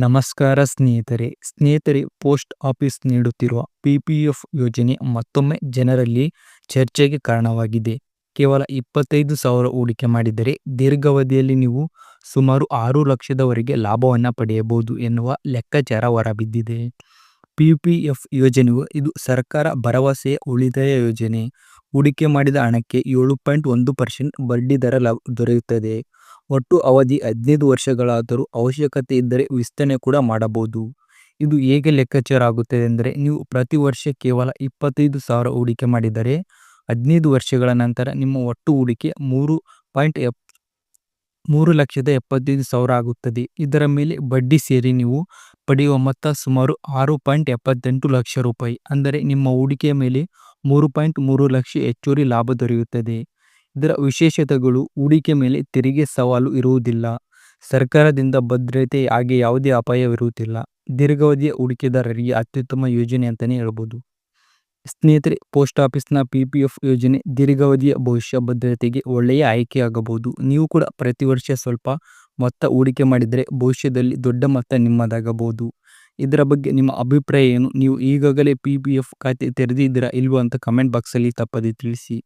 ನಮಸ್ಕಾರ ಸ್ನೇಹಿತರೆ. ಸ್ನೇಹಿತರೆ, ಪೋಸ್ಟ್ ಆಫೀಸ್ ನೀಡುತ್ತಿರುವ ಪಿ ಪಿ ಎಫ್ ಯೋಜನೆ ಮತ್ತೊಮ್ಮೆ ಜನರಲ್ಲಿ ಚರ್ಚೆಗೆ ಕಾರಣವಾಗಿದೆ. ಕೇವಲ ಇಪ್ಪತ್ತೈದು ಸಾವಿರ ಹೂಡಿಕೆ ಮಾಡಿದರೆ ದೀರ್ಘಾವಧಿಯಲ್ಲಿ ನೀವು ಸುಮಾರು ಆರು ಲಕ್ಷದವರೆಗೆ ಲಾಭವನ್ನು ಪಡೆಯಬಹುದು ಎನ್ನುವ ಲೆಕ್ಕಾಚಾರ ಹೊರಬಿದ್ದಿದೆ. ಪಿ ಪಿ ಎಫ್ ಯೋಜನೆಯು ಇದು ಸರ್ಕಾರ ಭರವಸೆಯ ಉಳಿತಾಯ ಯೋಜನೆ. ಹೂಡಿಕೆ ಮಾಡಿದ ಹಣಕ್ಕೆ ಏಳು ಪಾಯಿಂಟ್ ಒಂದು ಪರ್ಸೆಂಟ್ ಬಡ್ಡಿ ದರ ದೊರೆಯುತ್ತದೆ. ಒಟ್ಟು ಅವಧಿ ಹದಿನೈದು ವರ್ಷಗಳಾದರೂ ಅವಶ್ಯಕತೆ ಇದ್ದರೆ ವಿಸ್ತರಣೆ ಕೂಡ ಮಾಡಬಹುದು. ಇದು ಹೇಗೆ ಲೆಕ್ಕಾಚಾರ ಆಗುತ್ತದೆ ಅಂದರೆ, ನೀವು ಪ್ರತಿ ವರ್ಷ ಕೇವಲ ಇಪ್ಪತ್ತೈದು ಸಾವಿರ ಹೂಡಿಕೆ ಮಾಡಿದರೆ, ಹದಿನೈದು ವರ್ಷಗಳ ನಂತರ ನಿಮ್ಮ ಒಟ್ಟು ಹೂಡಿಕೆ ಮೂರು ಪಾಯಿಂಟ್ ಎಪ್, ಮೂರು ಲಕ್ಷದ ಎಪ್ಪತ್ತೈದು ಸಾವಿರ ಆಗುತ್ತದೆ. ಇದರ ಮೇಲೆ ಬಡ್ಡಿ ಸೇರಿ ನೀವು ಪಡೆಯುವ ಮೊತ್ತ ಸುಮಾರು ಆರು ಪಾಯಿಂಟ್ ಎಪ್ಪತ್ತೆಂಟು ಲಕ್ಷ ರೂಪಾಯಿ. ಅಂದರೆ ನಿಮ್ಮ ಹೂಡಿಕೆಯ ಮೇಲೆ ಮೂರು ಪಾಯಿಂಟ್ ಮೂರು ಲಕ್ಷ ಹೆಚ್ಚುವರಿ ಲಾಭ ದೊರೆಯುತ್ತದೆ. ಇದರ ವಿಶೇಷತೆಗಳು ಹೂಡಿಕೆ ಮೇಲೆ ತೆರಿಗೆ ಸವಾಲು ಇರುವುದಿಲ್ಲ. ಸರ್ಕಾರದಿಂದ ಭದ್ರತೆ ಹಾಗೆ ಯಾವುದೇ ಅಪಾಯವಿರುವುದಿಲ್ಲ. ದೀರ್ಘಾವಧಿಯ ಹೂಡಿಕೆದಾರರಿಗೆ ಅತ್ಯುತ್ತಮ ಯೋಜನೆ ಅಂತಲೇ ಹೇಳ್ಬೋದು. ಸ್ನೇಹಿತರೆ, ಪೋಸ್ಟ್ ಆಫೀಸ್ನ ಪಿ ಪಿ ಎಫ್ ಯೋಜನೆ ದೀರ್ಘಾವಧಿಯ ಭವಿಷ್ಯ ಭದ್ರತೆಗೆ ಒಳ್ಳೆಯ ಆಯ್ಕೆಯಾಗಬಹುದು. ನೀವು ಕೂಡ ಪ್ರತಿ ವರ್ಷ ಸ್ವಲ್ಪ ಮೊತ್ತ ಹೂಡಿಕೆ ಮಾಡಿದರೆ ಭವಿಷ್ಯದಲ್ಲಿ ದೊಡ್ಡ ಮೊತ್ತ ನಿಮ್ಮದಾಗಬಹುದು. ಇದರ ಬಗ್ಗೆ ನಿಮ್ಮ ಅಭಿಪ್ರಾಯ ಏನು? ನೀವು ಈಗಾಗಲೇ ಪಿ ಪಿ ಎಫ್ ಖಾತೆ ತೆರೆದಿದ್ದೀರಾ ಇಲ್ವೋ ಅಂತ ಕಮೆಂಟ್ ಬಾಕ್ಸಲ್ಲಿ ತಪ್ಪದೆ ತಿಳಿಸಿ.